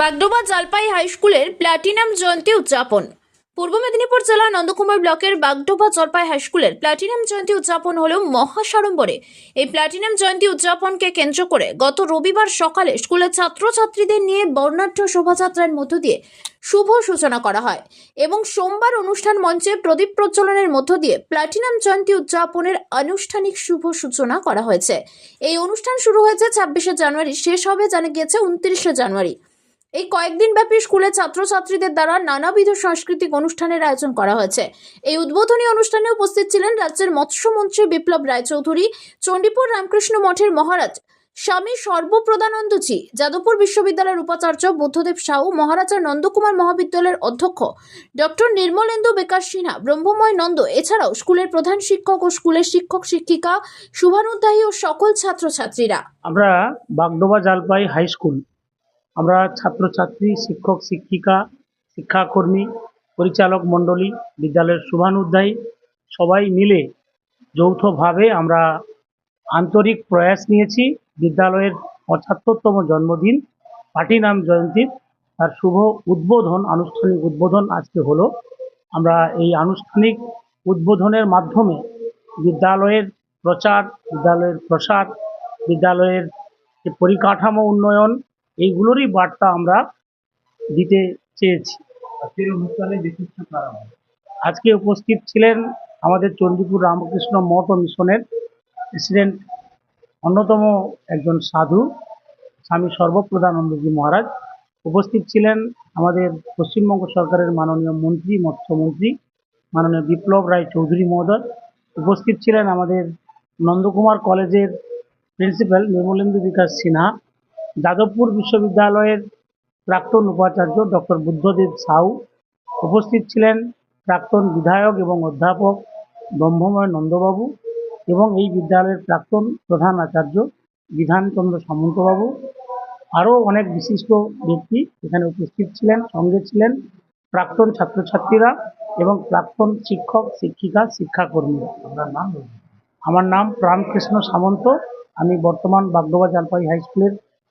বাগডোবা জলপাই হাই স্কুলের প্ল্যাটিনাম জয়ন্তী উদযাপন। পূর্ব মেদিনীপুর জেলা নন্দকুমার ব্লকের বাগডোবা জলপাই হাই স্কুলের প্ল্যাটিনাম জয়ন্তী উদযাপন হল মহাসাড়ম্বরে। এই প্ল্যাটিনাম জয়ন্তী উদযাপনকে কেন্দ্র করে গত রবিবার সকালে স্কুলের ছাত্রছাত্রীদের নিয়ে বর্ণাঢ্য শোভাযাত্রার মধ্য দিয়ে শুভ সূচনা করা হয় এবং সোমবার অনুষ্ঠান মঞ্চে প্রদীপ প্রজ্বলনের মধ্য দিয়ে প্ল্যাটিনাম জয়ন্তী উদযাপনের আনুষ্ঠানিক শুভ সূচনা করা হয়েছে। এই অনুষ্ঠান শুরু হয়েছে ছাব্বিশে জানুয়ারি, শেষ হবে জানা গিয়েছে উনত্রিশে জানুয়ারি। এই কয়েকদিন ব্যাপী স্কুলে ছাত্রছাত্রীদের দ্বারা নানাবিধ সাংস্কৃতিক অনুষ্ঠানের আয়োজন করা হয়েছে। এই উদ্বোধনী অনুষ্ঠানে উপস্থিত ছিলেন রাজ্যের মৎস্যমন্ত্রী বিপ্লব রায়চৌধুরী, চণ্ডীপুর রামকৃষ্ণ মঠের মহারাজ স্বামী সর্বপ্রদানন্দজি যাদবপুর বিশ্ববিদ্যালয়ের উপাচার্য বুদ্ধদেব সাহু, মহারাজা নন্দকুমার মহাবিদ্যালয়ের অধ্যক্ষ ডক্টর নির্মলেন্দু বিকাশ সিনহা, ব্রহ্মময় নন্দ, এছাড়াও স্কুলের প্রধান শিক্ষক ও স্কুলের শিক্ষক শিক্ষিকা, শুভানুধ্যায়ী ও সকল ছাত্রছাত্রীরা। আমরা বাগডোবা জালপাই হাই স্কুল আমরা ছাত্রছাত্রী, শিক্ষক, শিক্ষিকা, শিক্ষাকর্মী, পরিচালক মণ্ডলী, বিদ্যালয়ের শুভানুধ্যায়ী সবাই মিলে যৌথভাবে আমরা আন্তরিক প্রয়াস নিয়েছি। বিদ্যালয়ের পঁচাত্তরতম জন্মদিন, পার্টি নাম জয়ন্তীর তার শুভ উদ্বোধন, আনুষ্ঠানিক উদ্বোধন আজকে হলো। আমরা এই আনুষ্ঠানিক উদ্বোধনের মাধ্যমে বিদ্যালয়ের প্রচার, বিদ্যালয়ের প্রসার, বিদ্যালয়ের যে পরিকাঠামো উন্নয়ন এইগুলোরই বার্তা আমরা দিতে চেয়েছি। আজকের অনুষ্ঠানে বিশিষ্ট আজকে উপস্থিত ছিলেন আমাদের চণ্ডীপুর রামকৃষ্ণ মঠ ও মিশনের প্রেসিডেন্ট অন্যতম একজন সাধু স্বামী সর্বপ্রধানন্দজি মহারাজ। উপস্থিত ছিলেন আমাদের পশ্চিমবঙ্গ সরকারের মাননীয় মন্ত্রী মৎস্যমন্ত্রী মাননীয় বিপ্লব রায় চৌধুরী মহোদয়। উপস্থিত ছিলেন আমাদের নন্দকুমার কলেজের প্রিন্সিপাল নির্মলেন্দু বিকাশ সিনহা। যাদবপুর বিশ্ববিদ্যালয়ের প্রাক্তন উপাচার্য ডক্টর বুদ্ধদেব সাউ উপস্থিত ছিলেন প্রাক্তন বিধায়ক এবং অধ্যাপক ব্রহ্মময় নন্দবাবু এবং এই বিদ্যালয়ের প্রাক্তন প্রধান আচার্য বিধানচন্দ্র সামন্তবাবু। আরও অনেক বিশিষ্ট ব্যক্তি এখানে উপস্থিত ছিলেন সঙ্গে ছিলেন প্রাক্তন ছাত্রছাত্রীরা এবং প্রাক্তন শিক্ষক শিক্ষিকা শিক্ষাকর্মীরা আপনার নাম আমার নাম প্রাণকৃষ্ণ সামন্ত। আমি বর্তমান বাগডোবা জলপাই হাই স্কুলের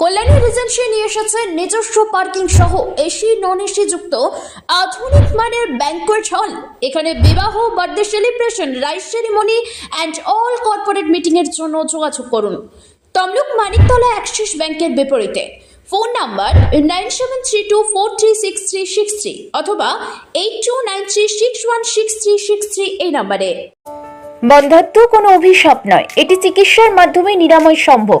কল্যাণী রিজেন্সি নিয়ে এসেছে নিজস্ব পার্কিং সহ এসি নন এসি যুক্ত আধুনিক মানের ব্যাংকোয়েট হল এখানে বিবাহ birthday celebration rice ceremony and all corporate meeting এর জন্য যোগাযোগ করুন। তমলুক মানিকতলা অ্যাক্সিস ব্যাংকের বিপরীতে। Phone number nine seven three two four three six three six three অথবা eight two nine three six one six three six three এই নাম্বারে। বন্ধাত্ম কোনো অভিশাপ নয়। এটি চিকিৎসার মাধ্যমে নিরাময় সম্ভব।